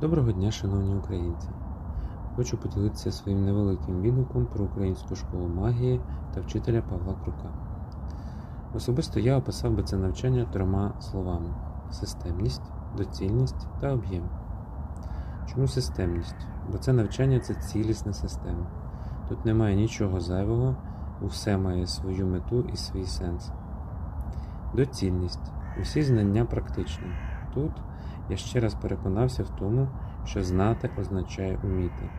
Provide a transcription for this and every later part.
Доброго дня, шановні українці! Хочу поділитися своїм невеликим відгуком про українську школу магії та вчителя Павла Крука. Особисто я описав би це навчання трьома словами: системність, доцільність та об'єм. Чому системність? Бо це навчання це цілісна система. Тут немає нічого зайвого, усе має свою мету і свій сенс. Доцільність. Усі знання практичні. Тут я ще раз переконався в тому, що знати означає уміти.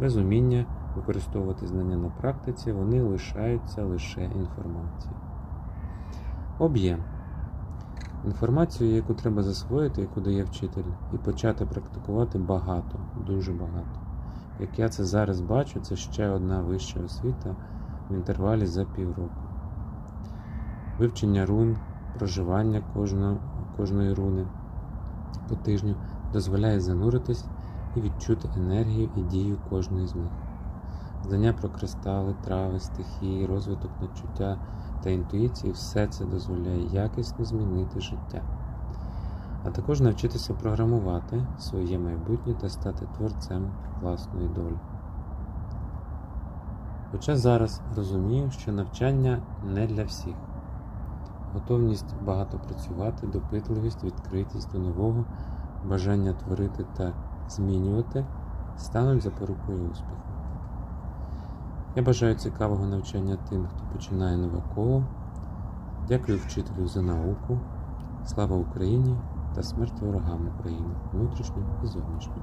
Без уміння використовувати знання на практиці вони лишаються лише інформацією. Об'єм. Інформацію, яку треба засвоїти, яку дає вчитель, і почати практикувати багато, дуже багато. Як я це зараз бачу, це ще одна вища освіта в інтервалі за півроку. Вивчення рун, проживання кожної руни по тижню дозволяє зануритись і відчути енергію і дію кожної з них. Знання про кристали, трави, стихії, розвиток начуття та інтуїції все це дозволяє якісно змінити життя, а також навчитися програмувати своє майбутнє та стати творцем власної долі. Хоча зараз розумію, що навчання не для всіх. Готовність багато працювати, допитливість, відкритість до нового, бажання творити та змінювати стануть запорукою успіху. Я бажаю цікавого навчання тим, хто починає нове коло. Дякую вчителю за науку. Слава Україні та смерть ворогам України, внутрішнім і зовнішнім.